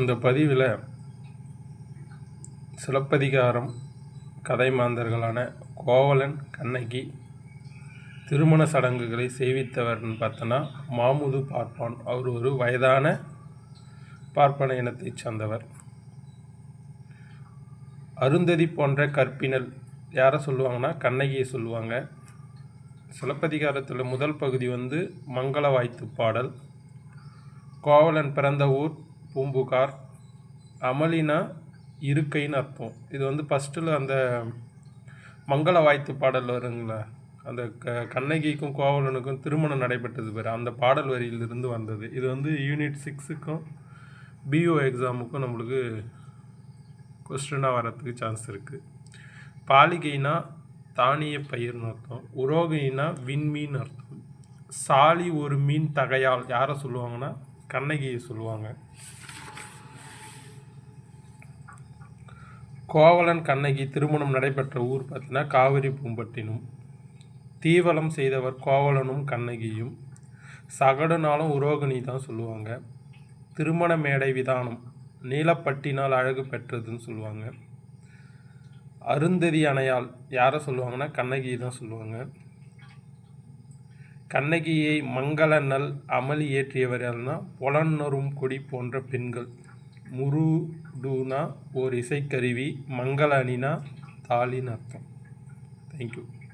இந்த பதிவில் சிலப்பதிகாரம் கதை மாந்தர்களான கோவலன் கண்ணகி திருமண சடங்குகளை செய்வித்தவர்னு பார்த்தோன்னா மாமுது பார்ப்பான். அவர் ஒரு வயதான பார்ப்பன இனத்தைச் சார்ந்தவர். அருந்ததி போன்ற கற்பினல் யாரை சொல்லுவாங்கன்னா கண்ணகியை சொல்லுவாங்க. சிலப்பதிகாரத்தில் முதல் பகுதி வந்து மங்கள வாய்த்து பாடல். கோவலன் பிறந்த ஊர் பூம்புகார் அமளினா இருக்கைன்னு அர்த்தம். இது வந்து ஃபஸ்ட்டில் அந்த மங்கள வாய்த்து பாடல் வருங்களா? அந்த க கண்ணகிக்கும் கோவலனுக்கும் திருமணம் நடைபெற்றது பேர். அந்த பாடல் வரியிலிருந்து வந்தது. இது வந்து யூனிட் சிக்ஸுக்கும் பிஓ எக்ஸாமுக்கும் நம்மளுக்கு கொஸ்டினாக வரத்துக்கு சான்ஸ் இருக்குது பாலிகைனா தானிய பயிர்னு அர்த்தம். உரோகைனா விண்மீன் அர்த்தம். சாலி ஒரு மீன் தகையால் யாரை சொல்லுவாங்கன்னா கண்ணகியை சொல்லுவாங்க. கோவலன் கண்ணகி திருமணம் நடைபெற்ற ஊர் பார்த்தீங்கன்னா காவிரி பூம்பட்டினம். தீவலம் செய்தவர் கோவலனும் கண்ணகியும். சகடுனாலும் உரோகிணி தான் சொல்லுவாங்க. திருமண மேடை விதானம் நீலப்பட்டினால் அழகு பெற்றதுன்னு சொல்லுவாங்க. அருந்ததி அணையால் யாரை சொல்லுவாங்கன்னா கண்ணகி தான் சொல்லுவாங்க. கண்ணகியை மங்கள நல் அமளி ஏற்றியவர் யாருன்னா புலன்னரும் கொடி போன்ற பெண்கள். முருடுனா ஓர் இசைக்கருவி மங்கள அணினா தாலின்னு அர்த்தம். தேங்க்யூ